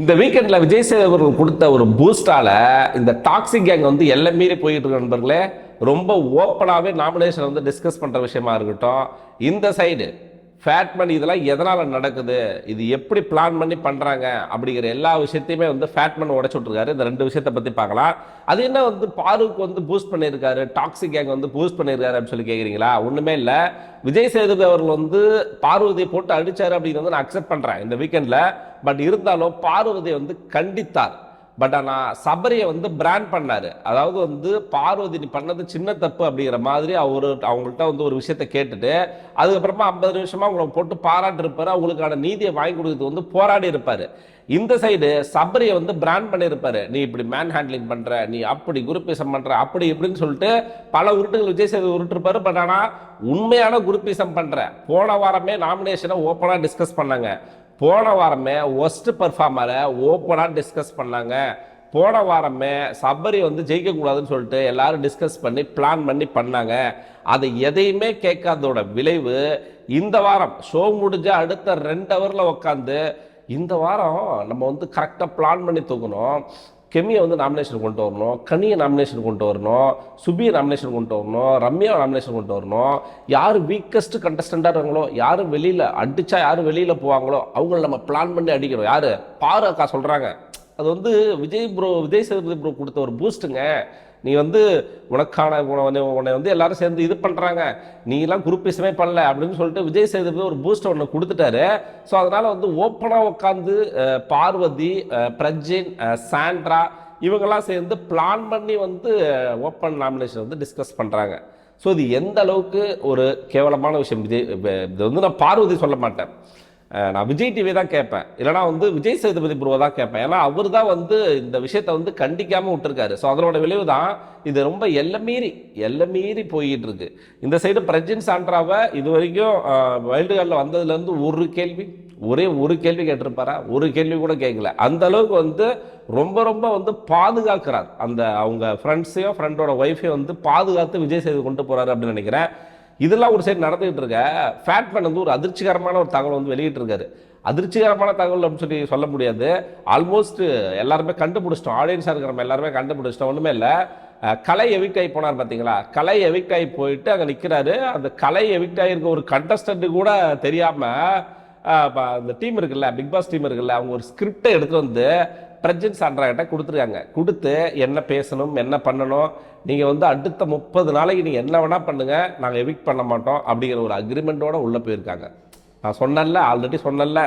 இந்த வீக்கெண்ட்ல விஜய் சேதுபதி கொடுத்த ஒரு பூஸ்டால இந்த டாக்ஸிக் கேங் வந்து எல்லாம் மீறி போயிட்டு இருக்க நண்பர்களே. ரொம்ப ஓப்பனாகவே நாமினேஷன் வந்து டிஸ்கஸ் பண்ற விஷயமா இருக்கட்டும். இந்த சைடு ஃபேட் மணி இதெல்லாம் எதனால் நடக்குது? இது எப்படி பிளான் பண்ணி பண்ணுறாங்க அப்படிங்கிற எல்லா விஷயத்தையுமே வந்து ஃபேட் மணி உடச்சு விட்ருக்காரு இந்த ரெண்டு விஷயத்தை பற்றி பார்க்கலாம். அது என்ன வந்து பாருக்கு வந்து பூஸ்ட் பண்ணியிருக்காரு? டாக்ஸிக் கேங் வந்து பூஸ்ட் பண்ணியிருக்காரு அப்படின்னு சொல்லி கேட்குறீங்களா ஒன்றுமே இல்லை. விஜய் சேதுபதி அவர்கள் வந்து பார்வதியை போட்டு அடித்தார் அப்படிங்கிறது நான் அக்செப்ட் பண்ணுறேன் இந்த வீக்கெண்டில் பட் இருந்தாலும் பார்வதியை வந்து கண்டித்தார். பட் ஆனால் சபரியை வந்து பிராண்ட் பண்ணார். அதாவது வந்து பார்வதி நீ பண்ணது சின்ன தப்பு அப்படிங்கிற மாதிரி அவர் அவங்கள்ட்ட வந்து ஒரு விஷயத்த கேட்டுட்டு அதுக்கப்புறமா ஐம்பது நிமிஷமாக அவங்கள போட்டு பாராட்டிருப்பார். அவங்களுக்கான நீதியை வாங்கி கொடுக்கறது வந்து போராடி இருப்பார். இந்த சைடு சபரியை வந்து பிராண்ட் பண்ணியிருப்பார் நீ இப்படி மேன் ஹேண்ட்லிங் பண்ணுற நீ அப்படி குருப்பீசம் பண்ணுற அப்படி இப்படின்னு சொல்லிட்டு பல உருட்டுகள் விஜய் சேது உருட்டிருப்பார். பட் ஆனால் உண்மையான குரூப்பிசம் பண்ணுற போன வாரமே நாமினேஷனை ஓப்பனாக டிஸ்கஸ் பண்ணாங்க. போன வாரமே ஒஸ்ட் பர்ஃபார்மரை ஓப்பனாக டிஸ்கஸ் பண்ணாங்க. போன வாரமே சபரி வந்து ஜெயிக்கக்கூடாதுன்னு சொல்லிட்டு எல்லாரும் டிஸ்கஸ் பண்ணி பிளான் பண்ணி பண்ணாங்க. அதை எதையுமே கேட்காதோட விளைவு இந்த வாரம் ஷோ முடிஞ்ச அடுத்த ரெண்டு ஹவரில் உட்காந்து இந்த வாரம் நம்ம வந்து கரெக்டாக பிளான் பண்ணி தூக்கணும் கெமியை வந்து நாமினேஷன் கொண்டு வரணும் கனியை நாமினேஷன் கொண்டு வரணும் சுபியை நாமினேஷன் கொண்டு வரணும் ரம்யா நாமினேஷன் கொண்டு வரணும். யார் வீக்கஸ்ட் கண்டஸ்டண்டாக இருக்காங்களோ யார் வெளியில் அடித்தா யார் வெளியில் போவாங்களோ அவங்கள நம்ம பிளான் பண்ணி அடிக்கணும் யார்? பாரு அக்கா சொல்கிறாங்க அது வந்து விஜய் ப்ரோ விஜய் சேதுபதி ப்ரோ கொடுத்த ஒரு பூஸ்ட்டுங்க நீ வந்து உனக்கான உன்னை உன்னை வந்து எல்லாரும் சேர்ந்து இது பண்ணுறாங்க நீ எல்லாம் குரூப்பிசமே பண்ணல அப்படின்னு சொல்லிட்டு விஜய் சேதுபதி ஒரு பூஸ்ட் ஒன்று கொடுத்துட்டாரு. ஸோ அதனால் வந்து ஓப்பனாக உட்காந்து பார்வதி பிரஜின் சாண்ட்ரா இவங்கெல்லாம் சேர்ந்து பிளான் பண்ணி வந்து ஓப்பன் நாமினேஷன் வந்து டிஸ்கஸ் பண்ணுறாங்க ஸோ இது எந்த அளவுக்கு ஒரு கேவலமான விஷயம்? இது இது வந்து நான் பார்வதி சொல்ல மாட்டேன். நான் விஜய் டிவி தான் கேட்பேன். இல்லைனா வந்து விஜய் சேதுபதி புருவை தான் கேட்பேன். ஏன்னா அவர் தான் வந்து இந்த விஷயத்தை வந்து கண்டிக்காமல் விட்டுருக்காரு. ஸோ அதனோட விளைவு தான் இது ரொம்ப எல்லை மீறி எல்லை மீறி போயிட்டு இருக்கு இந்த சைடு பிரஜின் சாண்ட்ராவை இது வரைக்கும் வைல்டு கார்டில் வந்ததுலேருந்து ஒரு கேள்வி ஒரே ஒரு கேள்வி கேட்டிருப்பாரா? ஒரு கேள்வி கூட கேட்கல. அந்த அளவுக்கு வந்து ரொம்ப ரொம்ப வந்து பாதுகாக்கிறார். அந்த அவங்க ஃப்ரெண்ட்ஸையும் ஃப்ரெண்டோட ஒய்ஃபையும் வந்து பாதுகாத்து விஜய் சேது கொண்டு போகிறாரு அப்படின்னு நினைக்கிறேன். இதெல்லாம் ஒரு சைடு நடந்துகிட்டு இருக்க. ஃபேட்மேன் வந்து ஒரு அதிர்ச்சிகரமான ஒரு தகவல் வந்து வெளியிட்டு இருக்காரு அதிர்ச்சிகரமான தகவல் அப்படின்னு சொல்லி சொல்ல முடியாது. ஆல்மோஸ்ட் எல்லாருமே கண்டுபிடிச்சிட்டோம். ஆடியன்ஸாக இருக்கிற நம்ம எல்லாருமே கண்டுபிடிச்சிட்டோம். ஒன்றுமே இல்லை. கலை எவிக்ட் ஆகி போனார் பார்த்தீங்களா கலை எவிக்ட் ஆகி போயிட்டு அங்கே நிற்கிறாரு அந்த கலை எவிக்ட் ஆகிருக்க ஒரு கண்டஸ்டண்ட்டு கூட தெரியாமல் அந்த டீம் இருக்குல்ல பிக் பாஸ் டீம் இருக்குல்ல அவங்க ஒரு ஸ்கிரிப்டை எடுத்துகிட்டு வந்து பிரஜன் சான்றாகிட்ட கொடுத்துருக்காங்க. கொடுத்து என்ன பேசணும் என்ன பண்ணணும் நீங்கள் வந்து அடுத்த முப்பது நாளைக்கு நீங்கள் என்ன வேணால் பண்ணுங்கள் நாங்கள் எவிக் பண்ண மாட்டோம் அப்படிங்கிற ஒரு அக்ரிமெண்ட்டோட உள்ளே போயிருக்காங்க. நான் சொன்னேன்ல ஆல்ரெடி சொன்னேன்ல.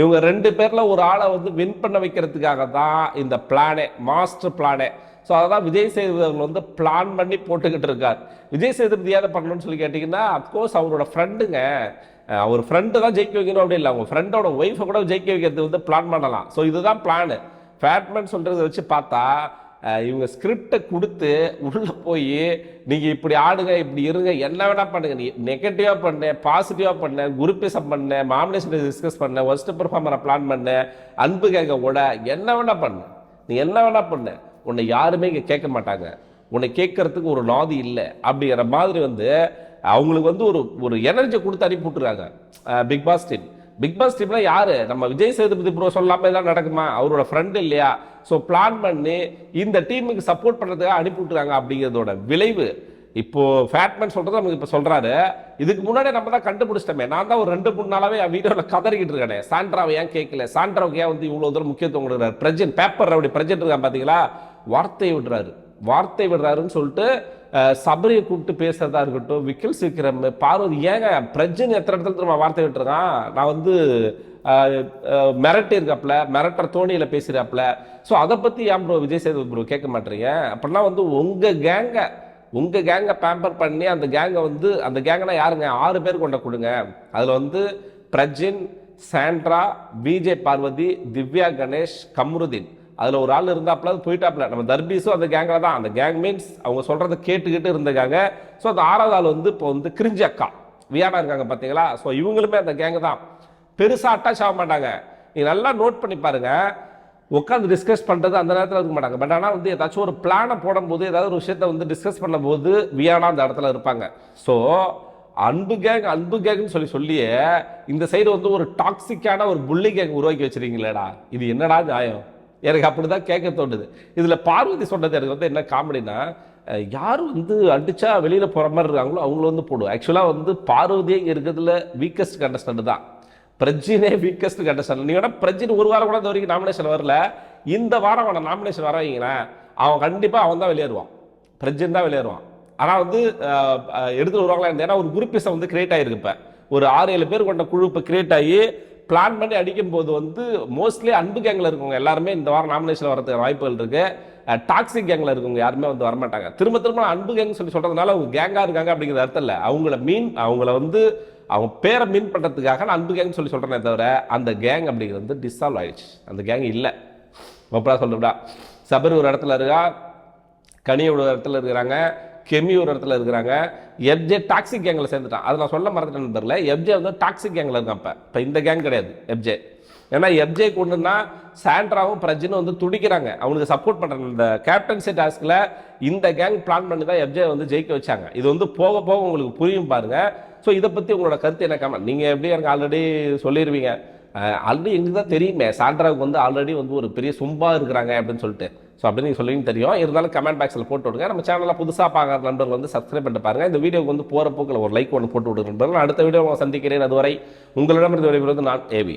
இவங்க ரெண்டு பேரில் ஒரு ஆளை வந்து வின் பண்ண வைக்கிறதுக்காக தான் இந்த பிளானே மாஸ்டர் பிளானே ஸோ அதான் விஜய் சேதுபதி வந்து பிளான் பண்ணி போட்டுக்கிட்டு இருக்கார். விஜய் சேதுபதி ஏதை பண்ணணும்னு சொல்லி கேட்டிங்கன்னா அப்கோர்ஸ் அவரோட ஃப்ரெண்டுங்க அவர் ஃப்ரெண்டு தான் ஜெயிக்க வைக்கணும் அப்படி இல்லை. அவங்க ஃப்ரெண்டோட ஒய்ஃபை கூட ஜெயிக்க வைக்கிறது வந்து பிளான் பண்ணலாம். ஸோ இதுதான் பிளானு ஃபேட்மேன் சொல்கிறத வச்சு பார்த்தா இவங்க ஸ்கிரிப்டை கொடுத்து உள்ளே போய் நீங்கள் இப்படி ஆடுங்க இப்படி இருங்க என்ன வேணால் பண்ணுங்க. நீ நெகட்டிவாக பண்ணு பாசிட்டிவாக பண்ண குரூப்பிசம் பண்ண மாமினேஷன் டிஸ்கஸ் பண்ண ஒஸ்ட் பெர்ஃபார்மரை பிளான் பண்ண அன்பு கேட்க விட என்ன வேணால் பண்ணு. நீ என்ன வேணால் பண்ணு. உன்னை யாருமே இங்கே கேட்க மாட்டாங்க. உன்னை கேட்கறதுக்கு ஒரு நாதி இல்லை. அப்படிங்கிற மாதிரி வந்து அவங்களுக்கு வந்து ஒரு ஒரு எனர்ஜி கொடுத்து அனுப்பி விட்டுறாங்க. Bigg Boss team Bigg Boss டீம்ல யாரு? நம்ம விஜய் சேதுபதி ப்ரோ சொல்லாம தான் நடக்குமா? அவரோட ஃப்ரெண்ட் இல்லையா? ஸோ பிளான் பண்ணி இந்த டீமுக்கு சப்போர்ட் பண்ணுறதுக்காக அனுப்பி விட்டுறாங்க அப்படிங்கிறதோட விளைவு. இப்போ ஃபேட்மேன் சொல்றது நமக்கு இப்போ சொல்றாரு. இதுக்கு முன்னாடி நம்ம தான் கண்டுபிடிச்சிட்டோமே. நான் தான் ஒரு ரெண்டு மூணு நாளாவே வீடியோவில் கதறிக்கிட்டு இருக்கேன். சாண்ட்ராவை ஏன் கேட்கல சாண்ட்ராவுக்கு ஏன் வந்து இவ்வளோ தூரம் முக்கியத்துவம் கொடுக்குறாரு? பிரஜன் பேப்பர் அப்படி பிரஜன் இருக்கான் பார்த்தீங்களா வார்த்தையை விடுறாரு. வார்த்தை விடுறாருன்னு சொல்லிட்டு சபரியை கூப்பிட்டு பேசுறதா இருக்கட்டும் விக்கில் சீக்கிரம் பார்வதி ஏங்க பிரஜன் எத்தனை இடத்துல திரும்ப வார்த்தை விட்டுருக்கான்? நான் வந்து அஹ், மிரட்டி இருக்காப்ல மிரட்டுற தோணியில் பேசுகிறாப்புல ஸோ அதை பற்றி ஏன் ப்ரோ விஜய் சேதுபதி ப்ரோ கேட்க மாட்டீங்க அப்படிலாம் வந்து உங்கள் கேங்கை உங்கள் கேங்கை பேம்பர் பண்ணி அந்த கேங்கை வந்து அந்த கேங்கனா யாருங்க? ஆறு பேர் கொண்ட கொடுங்க அதில் வந்து பிரஜின் சாண்ட்ரா விஜே பார்வதி திவ்யா கணேஷ் கம்ருதீன். அதில் ஒரு ஆள் இருந்தாப்புல அது போயிட்டாப்புல. நம்ம தர்பீஸும் அந்த கேங்கில் தான். அந்த கேங் மீன்ஸ் அவங்க சொல்கிறத கேட்டுக்கிட்டு இருந்திருக்காங்க. ஸோ அந்த ஆறாவது ஆள் வந்து இப்போ வந்து கிரிஞ்சி அக்கா. வியானா இருக்காங்க பார்த்தீங்களா ஸோ இவங்களுமே அந்த கேங்கு தான். பெருசாக அட்டாச் ஆக மாட்டாங்க. நீங்கள் நல்லா நோட் பண்ணி பாருங்க. உட்காந்து டிஸ்கஸ் பண்ணுறது அந்த நேரத்தில் இருக்க மாட்டாங்க. பட் ஆனால் வந்து ஏதாச்சும் ஒரு பிளானை போடும்போது ஏதாவது ஒரு விஷயத்த வந்து டிஸ்கஸ் பண்ணும்போது வியானா அந்த இடத்துல இருப்பாங்க. ஸோ அன்பு கேங் அன்பு கேங்னு சொல்லி சொல்லியே இந்த சைடு வந்து ஒரு டாக்ஸிக்கான ஒரு புள்ளி கேங் உருவாக்கி வச்சிருக்கீங்களேடா. இது என்னடா நியாயம்? எனக்கு அப்படி தான் கேட்க தோணுது. இதில் பார்வதி சொன்னது எனக்கு வந்து என்ன காமெடினா யார் வந்து அடித்தா வெளியில் போகிற மாதிரி இருக்காங்களோ அவங்கள வந்து போடுவோம் ஆக்சுவலாக வந்து பார்வதியே இங்கே இருக்கிறதுல வீக்கஸ்ட் கண்டஸ்டன்ட் தான். பிரஜினே வீக்கஸ்ட் கண்டஸ்டன்ட் நீங்கள் வேணால் பிரஜின் ஒரு வாரம் கூட இந்த வரைக்கும் நாமினேஷன் வரல. இந்த வாரம் அவனை நாமினேஷன் வர வைங்களேன் அவன் கண்டிப்பாக அவன் தான் வெளியேறுவான். பிரஜின் தான் வெளியேறுவான். ஆனால் வந்து எடுத்துகிட்டு வருவாங்களா ஏன்னா ஒரு குரூப்பிசம் வந்து கிரியேட் ஆகிருக்கு இப்போ. ஒரு ஆறு ஏழு பேர் கொண்ட குழு இப்போ கிரியேட் ஆகி பிளான் பண்ணி அடிக்கும்போது வந்து மோஸ்ட்லி அன்பு கேங்கில் இருக்கவங்க எல்லாருமே இந்த வாரம் நாமினேஷன் வரதுக்கு வாய்ப்புகள் இருக்குது டாக்ஸிக் கேங்கில் இருக்கவங்க யாருமே வந்து வரமாட்டாங்க. திரும்ப திரும்ப அன்பு கேங் சொல்லி சொல்கிறதுனால அவங்க கேங்காக இருக்காங்க அப்படிங்கிறது அர்த்தம் இல்லை. அவங்கள மீன் அவங்கள வந்து அவங்க பேரை மீன் பண்ணுறதுக்காக நான் அன்பு கேங்னு சொல்லி சொல்றேனே தவிர அந்த கேங் அப்படிங்கிறது வந்து டிசால்வ் ஆயிடுச்சு. அந்த கேங் இல்லை. எப்படா சொல்லுடா சபரி ஒரு இடத்துல இருக்கா? கனி ஒரு இடத்துல இருக்கிறாங்க. கெமி ஒரு இடத்துல இருக்கிறாங்க. எப்ஜே டாக்ஸிக் கேங்கில் சேர்ந்துட்டான். அதை நான் சொல்ல மறந்துட்டேன் தெரியல. எப்ஜே வந்து டாக்ஸிக் கேங்கில் இருக்கான் இப்போ. இப்போ இந்த கேங் கிடையாது எப்ஜே ஏன்னா எப்ஜே கொண்டுன்னா சாண்ட்ராவும் பிரஜினும் வந்து துடிக்கிறாங்க. அவனுக்கு சப்போர்ட் பண்ணுறாங்க இந்த கேப்டன்சி டாஸ்கில் இந்த கேங் பிளான் பண்ணி தான் எப்ஜே வந்து ஜெயிக்க வச்சாங்க. இது வந்து போக போக உங்களுக்கு புரியும் பாருங்க. ஸோ இதை பற்றி உங்களோட கருத்து என்ன கமெண்ட் நீங்கள் எப்படி எனக்கு ஆல்ரெடி சொல்லிடுவீங்க ஆல்ரெடி எங்களுக்கு தான் தெரியுமே. சாண்ட்ராவுக்கு வந்து ஆல்ரெடி வந்து ஒரு பெரிய சும்பா இருக்கிறாங்க அப்படின்னு சொல்லிட்டு. ஸோ அப்படின்னு நீங்கள் சொல்லுவீங்க தெரியும். இருந்தாலும் கமெண்ட் பாக்ஸில் போட்டு விடுங்க. நம்ம சேனலில் புதுசாக பார்க்குற நண்பர்கள் வந்து சப்ஸ்கிரைப் பண்ணிட்டு பாருங்கள் இந்த வீடியோக்கு வந்து போகிற போக்கில் ஒரு லைக் ஒன்று போட்டு விடுங்க நண்பர்கள். அடுத்த வீடியோ சந்திக்கிறேன். அதுவரை உங்களிடமிருந்து விடைபெறுவது நான் ஏவி